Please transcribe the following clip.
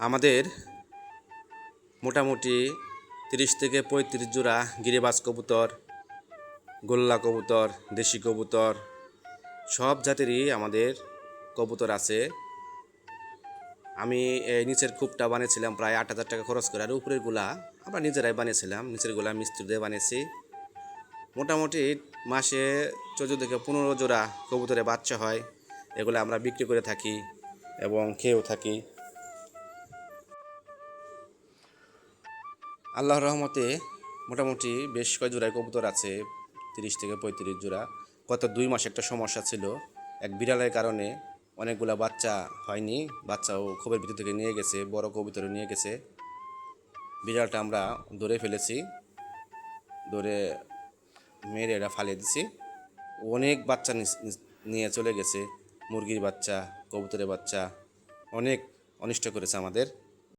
আমাদের মোটামুটি তিরিশ থেকে পঁয়ত্রিশ জোড়া গিরিবাজ কবুতর, গোল্লা কবুতর, দেশি কবুতর, সব জাতেরই আমাদের কবুতর আছে। আমি নিচের কূপটা বানিয়েছিলাম প্রায় আট হাজার টাকা খরচ করে, আর উপরেরগুলা আমরা নিজেরাই বানিয়েছিলাম, নিচেরগুলা মিস্ত্রি দিয়ে বানিয়েছি। মোটামুটি মাসে চোদ্দ থেকে পনেরো জোড়া কবুতরে বাচ্চা হয়, এগুলো আমরা বিক্রি করে থাকি এবং খেয়েও থাকি। আল্লাহর রহমতে মোটামুটি বেশ কয় জোড়ায় কবুতর আছে, তিরিশ থেকে পঁয়ত্রিশ জোড়া। গত দুই মাস একটা সমস্যা ছিল। এক বিড়ালের কারণে অনেকগুলা বাচ্চা হয়নি, বাচ্চাও খোপের ভিতর থেকে নিয়ে গেছে, বড় কবুতরে নিয়ে গেছে। বিড়ালটা আমরা ধরে ফেলেছি, ধরে মেরে এটা ফালিয়ে দিছি। অনেক বাচ্চা নিয়ে চলে গেছে, মুরগির বাচ্চা, কবুতরের বাচ্চা, অনেক অনিষ্ট করেছে আমাদের।